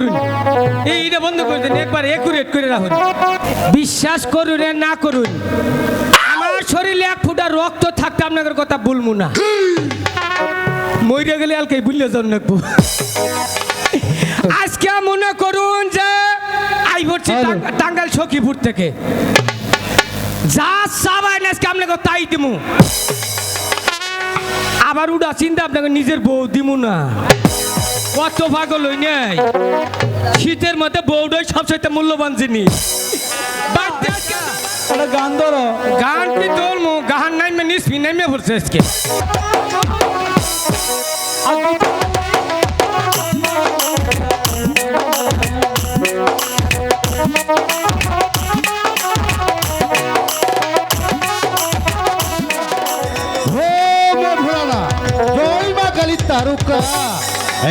করুন। এইটা বন্ধ করে দেন একবার একুরেট করে রাখুন। বিশ্বাস করুন না করুন। আমার শরীরে এক ফুটা রক্ত থাকতে আপনাদের কথা বলব না। মরে গেলে আলকে বুঝলে যান নাকবো। আজকে মনে করুন যে আই ভরছি টাং- টাঙ্গাইল সখীপুর থেকে। যা সাবাই আজকে আপনাকে তাই দিমু। আবার উড়া চিন্তা আপনাকে নিজের বউ দিমু না। কত পাগল হই নাই? শীতের মধ্যে বৌডই সবচেয়ে মূল্যবান জিনিস। গান ধরো। গান কি তোলমু গান নাইমে নিসবি নাইমে পড়ছে আজকে।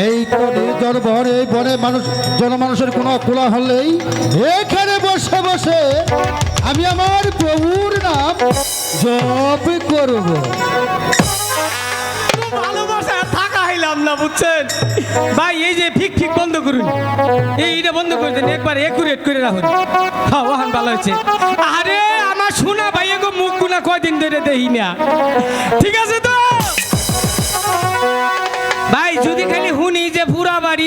এই নির্জন এই বনে মানুষ, জনমানুষের কোনো কোলাহল নেই। এখানে বসে বসে আমি আমার প্রভুর নাম জপ করব। বুঝছেন? ভাই, এই যে বন্ধ করুন। এইটা বন্ধ করে দেন, একবার একুরেট করে রাখুন। হ্যাঁ ওহান ভালো হয়েছে। আরে, আমার শোনা ভাই এগো মুখ গুনা কয়দিন ধরে না। ঠিক আছে তো? ভাই, যদি খালি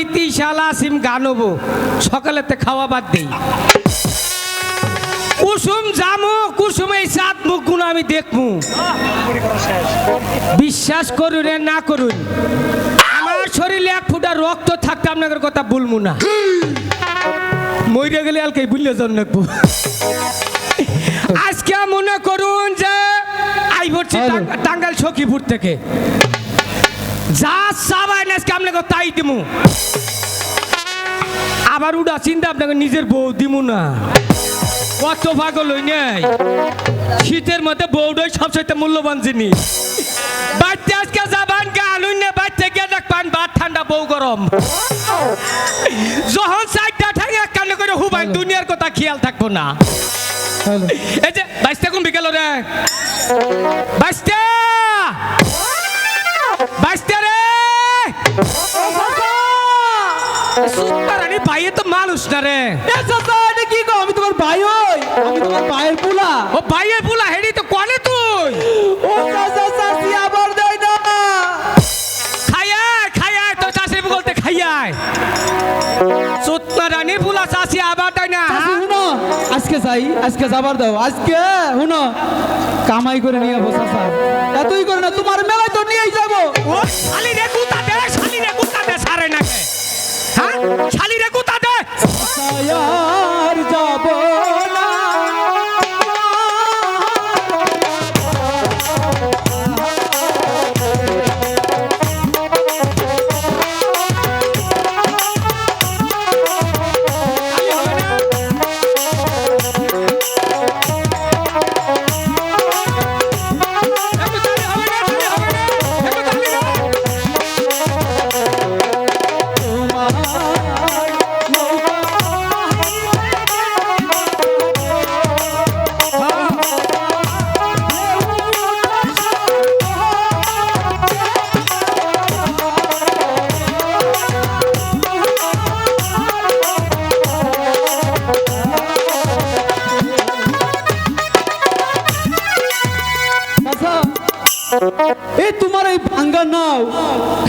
বাড়ি সিম গানবো। সকালেতে খাওয়া বাদ দেই। কুসুম জামু কুসুম এই সাত মুখ গুণ আমি দেখমু বিশ্বাস করুন না করুন আমার শরীরে এক ফুটা রক্ত থাকতে আপনাদের কথা বলব না। মরে গেলে আলকে বুঝলে জন নাকবো। আজকে মনে করুন যে আই ভরছি টাং- টাঙ্গাইল সখীপুর থেকে। যা সাবাই আজকে আপনাকে তাই দিমু। আবার উড়া চিন্তা আপনাকে নিজের বউ দিমু না। কত পাগল হই নাই। শীতের মধ্যে বউটাই সবচেয়ে মূল্যবান জিনিস। বাড়িতে আজকে যাবান গান হইনে বাড়িতে গিয়ে দেখবান ভাত ঠান্ডা বউ গরম। যখন চারটা এক কানে করে হুবাই দুনিয়ার কথা খেয়াল থাকব না। এই যে বাইশটা কোন বিকেল রে? বাইশটা রে! সুপারানি বাইয়ে তো মানুষ না রে। এটা কি গো? আমি তোমার ভাই হই। আমি তোমার ভাইয়ের পোলা। ও বাইয়ে বুলা হেডি তো কনে তুই? ও চাচা চাচি আবার না। তো বলতে না শুনো আজকে যাই আজকে যাবার দাও। আজকে শুনো কামাই করে নিয়ে চাচা। এতই করে না তোমার মেলায় তো নিয়েই যাব। ও শালি রে কুতা দে শালি রে কুতা দে সারে নাকে। হ্যাঁ? শালি রে কুতা দে।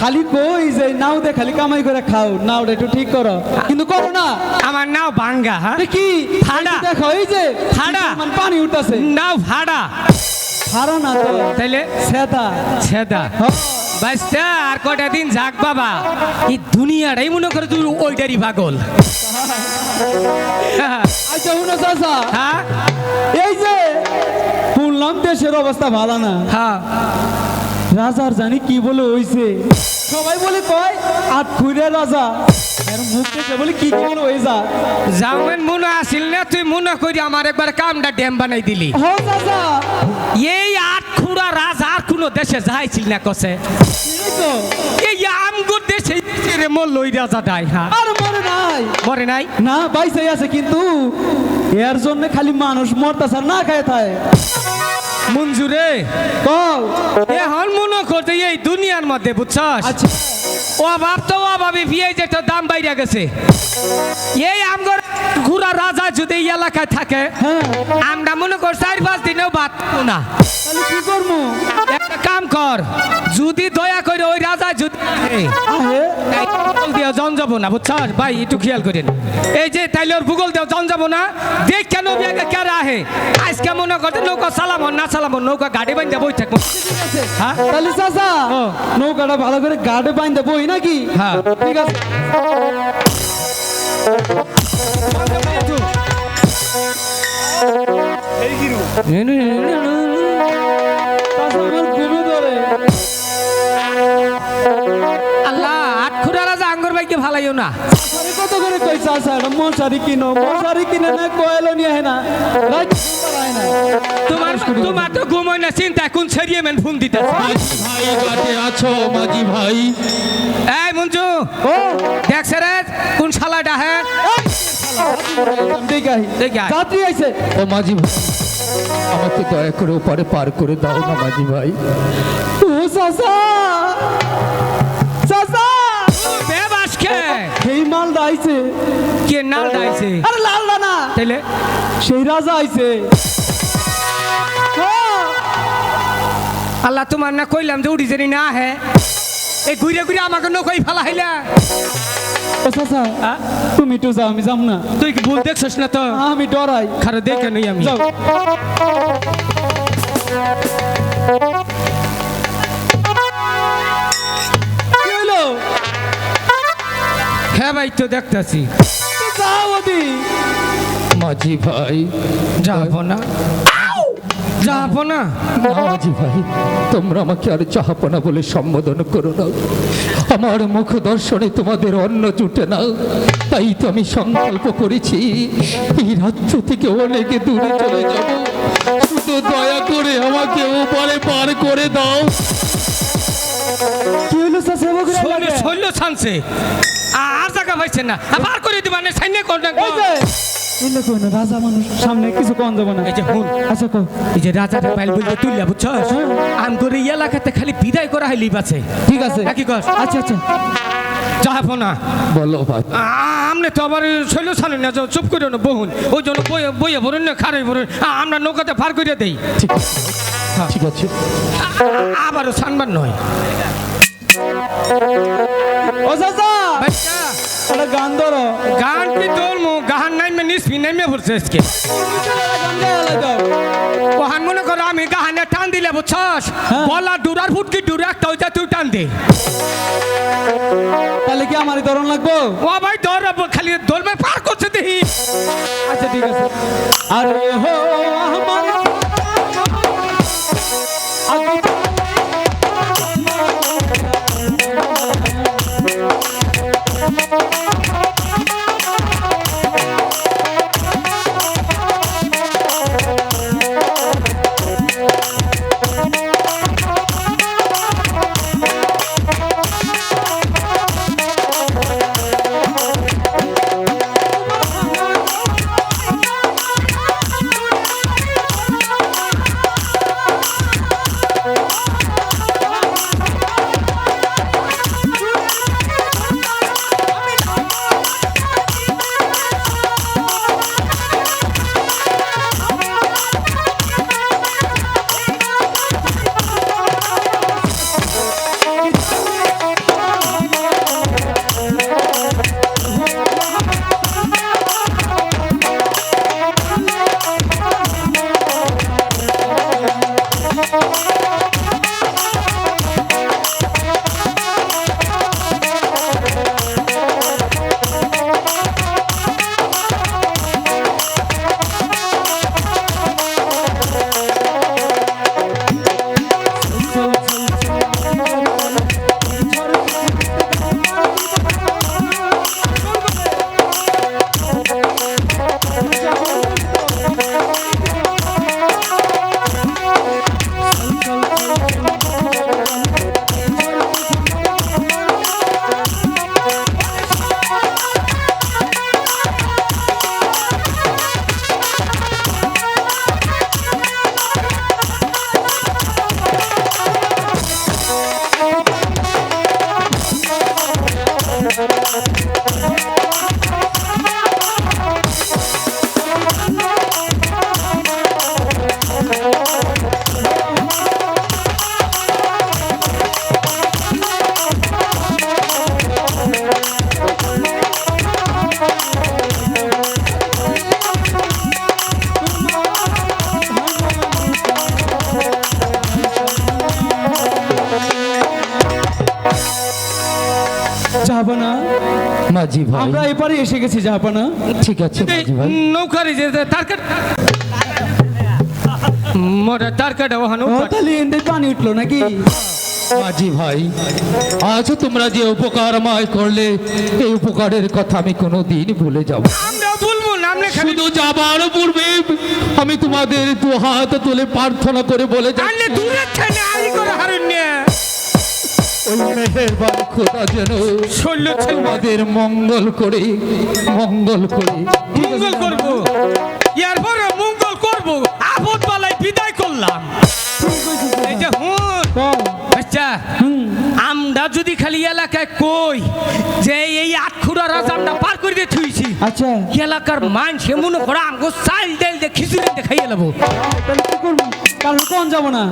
খালি কই যে নাও দে খালি কামাই করে খাও। নাওটা একটু ঠিক করো। কিন্তু করো না। আমার নাও বাঙ্গা হ্যাঁ? কি? যে দেখো এই যে ঠাডা। মানে পানি উঠতেছে। নাও ভাড়া। হারা না তো তাইলে? সেদা। ছেদা বাস্তা আর কটা দিন যাক বাবা। এই দুনিয়াটাই মনে করে তুই ওইটারই পাগল। আচ্ছা শুনো চাচা। হ্যাঁ? এই যে শুনলাম দেশের অবস্থা ভালো না। হ্যাঁ। রাজার জানি কি বলে হইছে। সবাই বলে কয় আট খুঁড়ে রাজা। এর মুখ দেখে বলে কি কি বলে হয়ে যা। জামেন মনে আসিল না তুই মনে করি আমার একবার কামটা ড্যাম বানাই দিলি। এই আট খুঁড়া রাজা আর কোনো দেশে যাইছিল না কসে এই তো। এই আমগুর দেশে রে মোর লই রাজা দাই হ্যাঁ। আর মরে নাই। মরে নাই? না বাইসাই আছে কিন্তু। এর জন্য খালি মানুষ মরতাছে আর না খায় থাকে মঞ্জুরে। কও। এখন মনে করতে এই দুনিয়ার মধ্যে বুঝছস? আচ্ছা। অভাব তো অভাবে একটা দাম বাইরে গেছে। এই আমগর ঘুরা রাজা যদি এই এলাকায় থাকে হ্যাঁ। আমরা মনে কর চার পাঁচ দিনেও বাদ না। কি করব? একটা কাম কর যদি দয়া করে ওই রাজা যদি দিয়ে জন যাব না বুঝছস? ভাই একটু খেয়াল করেন। এই যে তাইলে ওর ভূগোল দিয়ে জন যাব না দেখ কেন বিয়াকে কে আহে। আজকে মনে করতে নৌকা চালাবো না চালাবো নৌকা গাড়ি বান্ধে বই থাকব। হ্যাঁ? তাহলে চাচা নৌকাটা ভালো করে গাড়ে বাইন্দে বই নাকি? হ্যাঁ। ঠিক আছে। ধরে। ভাইকে ভালাইও না। কত করে কই চাচা এটা মশারি কিনো। মশারি কিনে না কয়েলো নিয়ে না। তোমার তোমার তো ঘুমোয় না চিন্তা কোন ছেড়িয়ে মেন ফোন দিতে ভাই ঘাটে আছো মাঝি ভাই। এই মঞ্জু ও। দেখছে রে কোন শালাটা হ্যাঁ? দেখাই যাত্রী আইছে। ও মাঝি ভাই আমাকে দয়া করে ওপারে পার করে দাও না মাঝি ভাই। ও চাচা। মালটা আইছে। কে নাল দাইছে আরে লালটা না। তাইলে? সেই রাজা আইছে। ও, আল্লাহ তোমার না কইলাম যে উড়ি জানি না হে এই ঘুরে ঘুরে আমাকে নকই ফেলা হইলা। ও চাচা হ্যাঁ? তুমি একটু যাও আমি যাম না। তুই কি ভুল দেখছস না তো? আমি ডরাই। খারে দেখে নই আমি। যাও। হ্যাঁ ভাই তো দেখতাছি। তো মাঝি ভাই যাব না। যাব না। না, মাঝি ভাই তোমরা আমাকে আর বলে সম্বোধন করো না। আমার মুখ দর্শনে তোমাদের অন্ন জুটে না। তাই তো আমি সংকল্প করেছি এই রাজ্য থেকে অনেক দূরে চলে যাব। শুধু দয়া করে আমাকে ওপারে পার করে দাও। কি হইল চাচা বকরা শৈল শৈল ছানছে আর জায়গা পাইছে না। আবার করে দিবা না সাইনে কোন রাজা মানুষ সামনে কিছু কোন যাব না। এই যে হুন। আচ্ছা কো এই যে রাজাটা পাইল বলতে তুলিয়া বুঝছস? আম করে এই এলাকাতে খালি বিদায় করা হইলি বাছে ঠিক আছে। কস? আচ্ছা আচ্ছা। যাব না বলো আমনে তো আবার শৈল ছানুন না যাও, চুপ করে না বহুন। ওই জন্য বইয়ে বইয়ে ভরুন না ভরুন। আমরা নৌকাতে পার করে দেই। ঠিক ঠিক আছে। আবারও ছানবার নয়। ও চাচা একটা গান ধরো গান কি তোর মু গান নাইমে নিসবি নাইমে ভরছে আজকে দাও ওহান মনে করো আমি গাহানে টান দিলে বুঝছস। বলা ডুরার ফুটকি ডুরা একটা ওইটা তুই টান দে তাহলে কি আমারই ধরন লাগবো ও ভাই দর খালি দোলমে পার করছে দেখি আচ্ছা ঠিক আছে আরে হো আমার Bye. ভাই। আমরা এপারে এসে গেছি জাহাপানা ঠিক আছে এই মাঝি ভাই। নৌকারে যে তার কাট মোরা তার কাটা ওহানো তাহলে পানি উঠল নাকি? মাঝি ভাই আজ তোমরা যে উপকার আমায় করলে এই উপকারের কথা আমি কোনো দিন ভুলে যাব আমরা বলব না আমরা খালি শুধু যাবার পূর্বে আমি তোমাদের দু হাত তুলে প্রার্থনা করে বলে যাচ্ছি। ওই মেহেরবান খোদা যেন ছেলে মঙ্গল করে মঙ্গল করে। মঙ্গল করব। ইয়ার পরে মঙ্গল করব। আপদ বালাই বিদায় করলাম। এই যে হুন আচ্ছা আমরা যদি খালি এলাকায় কই যে এই আটখুরা রাজা আমরা পার করে দিয়ে থুইছি আচ্ছা। এলাকার মান সে মনে করে আমগো চাল ডাল দিয়ে খিচুড়ি দিয়ে খাইয়ে নেব তাহলে কি করব? কারণ কোন যাব না?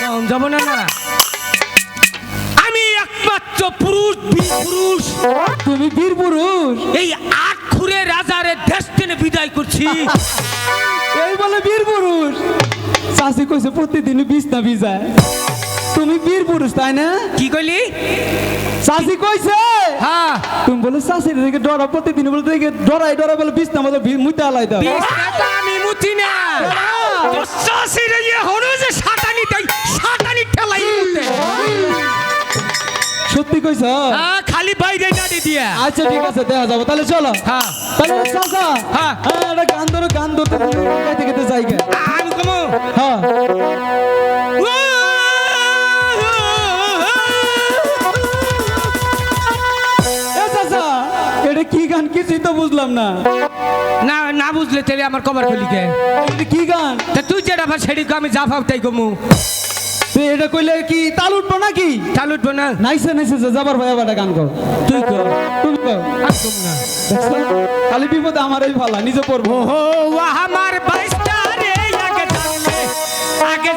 কম যাব না না। একমাত্র পুরুষ বীর পুরুষ। তুমি বীর পুরুষ। এই আট খুরে রাজারে দেশ টেনে বিদায় করছি। এই বলে বীর পুরুষ। চাষি কইছে প্রতিদিন বিষ না ভিজায়। তুমি বীর পুরুষ তাই না? কি কইলি? চাষি কইছে? হ্যাঁ। তুমি বলে চাষির দিকে ডরা প্রতিদিন বলে দেখে ডরাই ডরাই বলে বিষ না বলে মুইতে আলাই দাও। আমি মুতি না। শাশিরে ইয়ে হলো যে সাতানি তাই সাতানি ঠেলাই মুতে। সত্যি কইছ? হ্যাঁ খালি বাইরে না দিয়া। আচ্ছা ঠিক আছে দেখা যাব। তাহলে চলো। হ্যাঁ। তাহলে চাষা হ্যাঁ। হ্যাঁ গান ধরো গান ধরতে গাইতে গাইতে যাই গে। আমি কমো। হ্যাঁ। এটা কি গান? কিছুই তো বুঝলাম না। না না বুঝলে তাহলে আমার কবার খুলি কে কি গান? তা তুই যেটা ভাব সেটি আমি যা ভাব তাই কমু। তুই এটা কইলে কি তাল উঠবো নাকি? তাল উঠবো না। নাইসে নাইসে যে যাবার ভাই আবার গান কর। তুই কর। তুমি কর? খালি বিপদে আমার এই ভালা নিজে পড়ব। ও আমার বাইশটা রে আগে জানলে আগে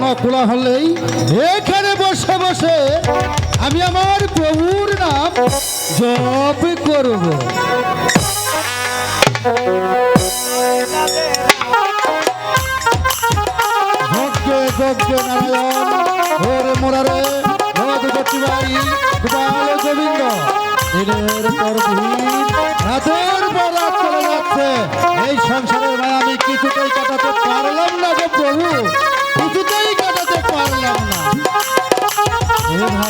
কোনো কোলা হলেই এখানে বসে বসে আমি আমার প্রভুর নাম জপ করব। গোবিন্দ। রাতের চলে যাচ্ছে এই সংসারের মায়া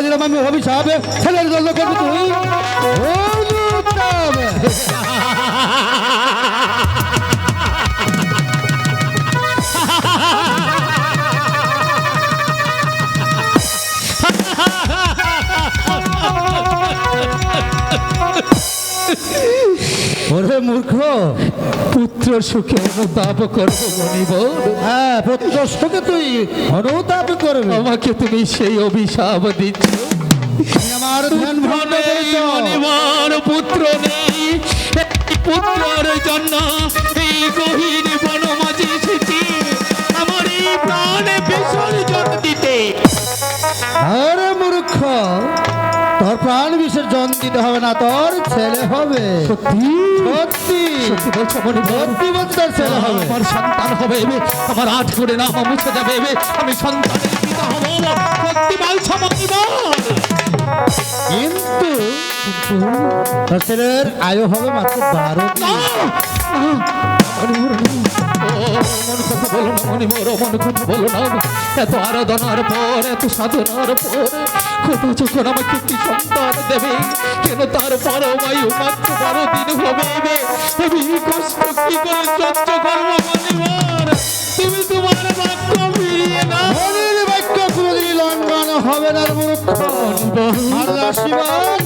খেলিলাম আমি অভিশাপে ছেলের জন্য করবি তুই। ওরে মূর্খ পুত্র সুখে অনুতাপ করব মনিব হ্যাঁ পুত্র শোকে তুই অনুতাপ করবি? আমাকে তুমি সেই অভিশাপ দিচ্ছ। আমার ধন পুত্র নেই। পুত্রের জন্য এই গহীন বনমাঝে এসেছি আমার এই প্রাণে বিসর্জন দিতে। আরে মূর্খ। তোর প্রাণ বিসর্জন দিতে হবে না তোর ছেলে হবে। সত্যি? সত্যি। বলছি তোর ছেলে হবে। আমার সন্তান হবে আমার আট করে নাম মুছে যাবে আমি সন্তানের পিতা হব। সত্যি কিন্তু তোর ছেলের আয়ু হবে মাত্র বারো কথা বলো না, মনে বড় মন কথা বলো না এত আরাধনার পর, এত সাধনার পর কোথাও যখন আমাকে কি সন্তান দেবে কেন তারপর বায়ু মাত্র বারো দিন হবে আমি কষ্ট কি করে সহ্য করব মনিবার তুমি তোমার বাক্য ফিরিয়ে না লঙ্ঘন হবে না রে মূর্খ মারলে আশীর্বাদ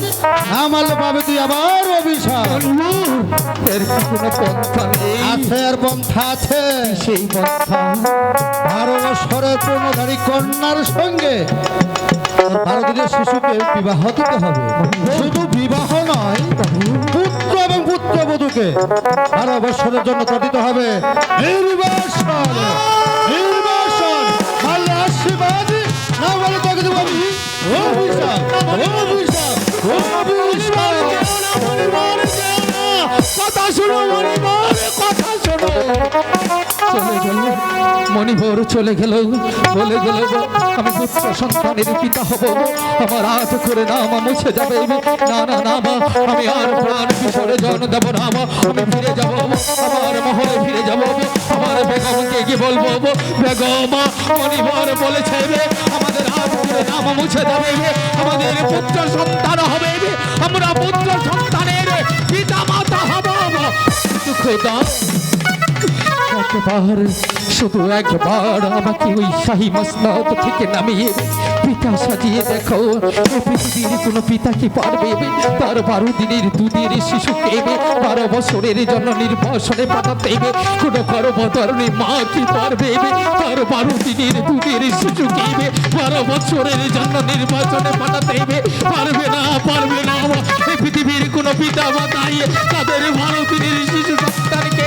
না মারলে পাবে তুই আবার অভিশাপ। এর কি কোনো পন্থা নেই। আছে আর পন্থা আছে। সেই পন্থা। বারো বছরের পূর্ণধারী কন্যার সঙ্গে দিনের শিশুকে বিবাহ দিতে হবে। শুধু বিবাহ নয় পুত্র এবং পুত্রবধূকে বারো বছরের জন্য দিতে হবে। নির্বাসন। না বলে তোকে দেবো আমি অভিশাপ অভিশাপ চলে গেল মণিবর চলে গেল, বলে গেল আমি পুত্র সন্তানের পিতা হব, আমার আজ করে নাম মুছে যাবে না না না আমি আর প্রাণ বিসর্জন দেব না আমি ফিরে যাব আমার মহলে ফিরে যাব আমার বেগমকে কি বলব বেগম মণিবর বলেছে আমাদের আজ করে নাম মুছে যাবে আমাদের পুত্র সন্তান হবে আমরা পুত্র সন্তানের পিতা মাতা হব খোদা একবার, শুধু একবার আমাকে ওই শাহী মসনদ থেকে নামিয়ে পিতা সাজিয়ে দেখো। পৃথিবীর কোনো পিতা কি পারবে? তার বারো দিনের দুধের শিশুকে বারো বছরের জন্য নির্বাসনে পাঠাতে কোনো গর্ভধারণী মা কি পারবে? তার বারো দিনের দুধের শিশুকে বারো বছরের জন্য নির্বাচনে পাঠাতে পারবে না পারবে না পৃথিবীর কোনো পিতা মাতাই তাদের বারো দিনের শিশু সন্তানকে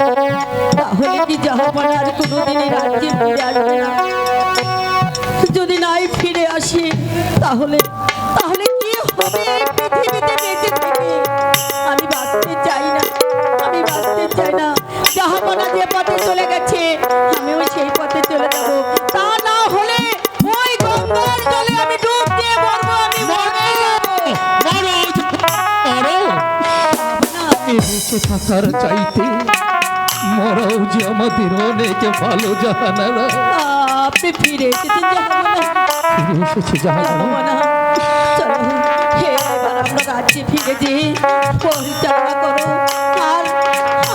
কি জাহাপানার কোনোদিনই রাজ্যে ফিরে আসবে না যদি নাই ফিরে আসে তাহলে তাহলে কি হবে? পৃথিবীতে বেঁচে থেকে। আমি বাঁচতে চাই না। আমি বাঁচতে চাই না। জাহাপানা যে পথে চলে গেছে আমিও সেই পথে চলে যাব। তা না হলে ওই গঙ্গার জলে আমি ডুব দিয়ে মরবো আমি মরবো। মরো। মরো। এ বেঁচে থাকার চাইতে মরো যে আমাদের অনেক ভালো জাহানারা। আপনি ফিরে এসেছেন ফিরে এসেছে জাহানারা। জাহাপানা চলো আমরা রাজ্যে ফিরে যে পরিচালনা করো। আর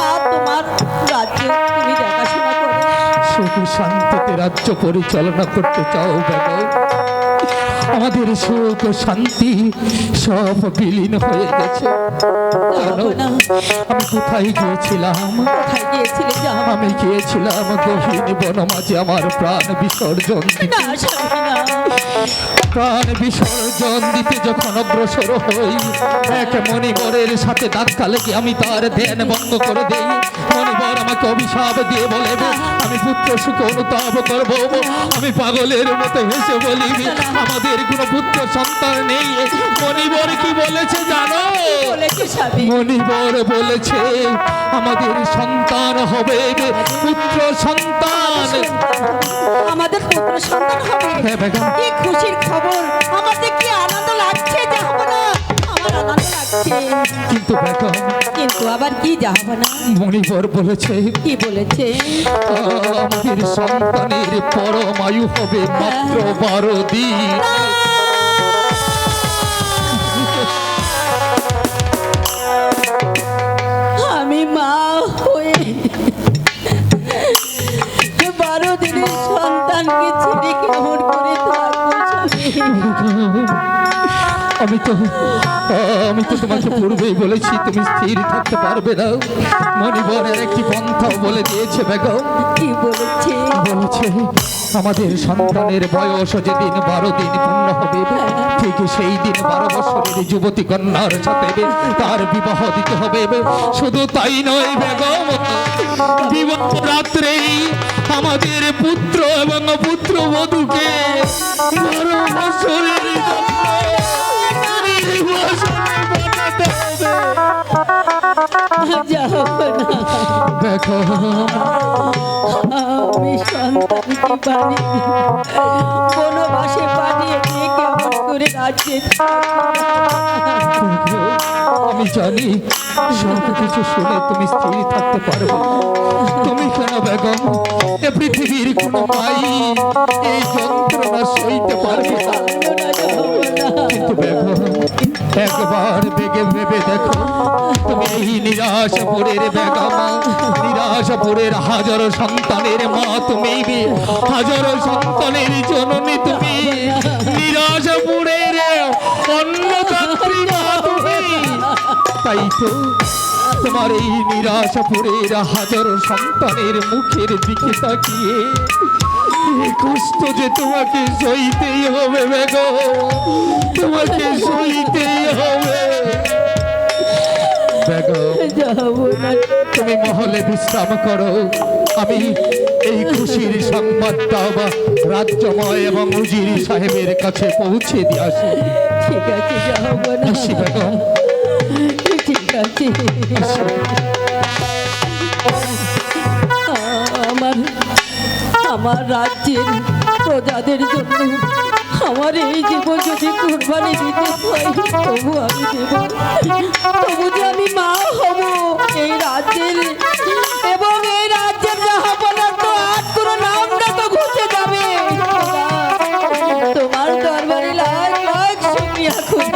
আর তোমার রাজ্য তুমি দেখাশোনা করো। সুখ শান্তিতে রাজ্য পরিচালনা করতে চাও বেগম আমাদের সুখ শান্তি সব বিলীন হয়ে গেছে। আমি কোথায় গিয়েছিলাম? আমি গিয়েছিলাম গহীন বনমাঝে আমার প্রাণ বিসর্জন প্রাণ বিসর্জন দিতে যখন অগ্রসর হই, এক মণিবরের সাথে ধাক্কা লেগে আমি তার ধ্যান বন্ধ করে দেই? মণিবর আমাকে অভিশাপ দিয়ে বলে আমি পুত্র সুখ অনুতাপ করব আমি পাগলের মতো হেসে বলি আমাদের কোনো পুত্র সন্তান নেই। মণিবর কি বলেছে জানো? স্বামী। বলেছে আমাদের সন্তান হবে পুত্র সন্তান। আমাদের পুত্র সন্তান হবে। হ্যাঁ, কি খুশির খবর? আমাদের কি আনন্দ লাগছে? জাহাপানা আমার আনন্দ লাগছে। কিন্তু বেগম কিন্তু আবার কি জাহাপানা মণিবর বলেছে কি বলেছে? আমাদের সন্তানের পরমায়ু হবে মাত্র বারো দিন। তো আমি তো তোমাকে পূর্বেই বলেছি তুমি স্থির থাকতে পারবে না। মণিবরের একটি পন্থাও বলে দিয়েছে বেগম। কি বলেছে? বলেছে আমাদের সন্তানের বয়স যেদিন বারো দিন পূর্ণ হবে ঠিক সেই দিন বারো বছরের যুবতী কন্যার সাথে তার বিবাহ দিতে হবে। শুধু তাই নয় বেগম বিবাহ রাত্রেই আমাদের পুত্র এবং পুত্র বধূকে বারো বছরের দেখো আমি বনবাসে পাঠিয়ে দিয়ে কেমন করে রাজ্যে আমি জানি সব কিছু শুনে তুমি স্থির থাকতে পারবে না। তুমি কেন বেগম এ পৃথিবীর কোনো মাই এই যন্ত্রণা সইতে পারবে না কিন্তু বেগম একবার বেগে ভেবে দেখো, তুমি এই নিরাশপুরের বেগমা, নিরাশপুরের হাজারো সন্তানের মা, তুমি হাজারো সন্তানের জননী, তুমি নিরাশপুরের অন্নদাত্রী মা, তুমি। তাই তো তোমার এই নিরাশপুরের হাজারো সন্তানের মুখের দিকে তাকিয়ে এই কষ্ট যে তোমাকে সইতেই হবে বেগম তোমাকে সইতেই হবে। তুমি মহলে বিশ্রাম করো। আমি এই খুশির সংবাদটা বা রাজ্যময় এবং উজির সাহেবের কাছে পৌঁছে দিয়ে আসি। ঠিক আছে ঠিক আছে। আমার রাজ্যের প্রজাদের জন্য আমার এই জীবন যদি কুরবানি দিতে হয়, তবু আমি দেব তবু যে আমি মা হব এই রাজ্যের, এবং এই রাজ্যের যাহা বলার তো আর নামটা তো ঘুরতে যাবে। তোমার দরবারে খুব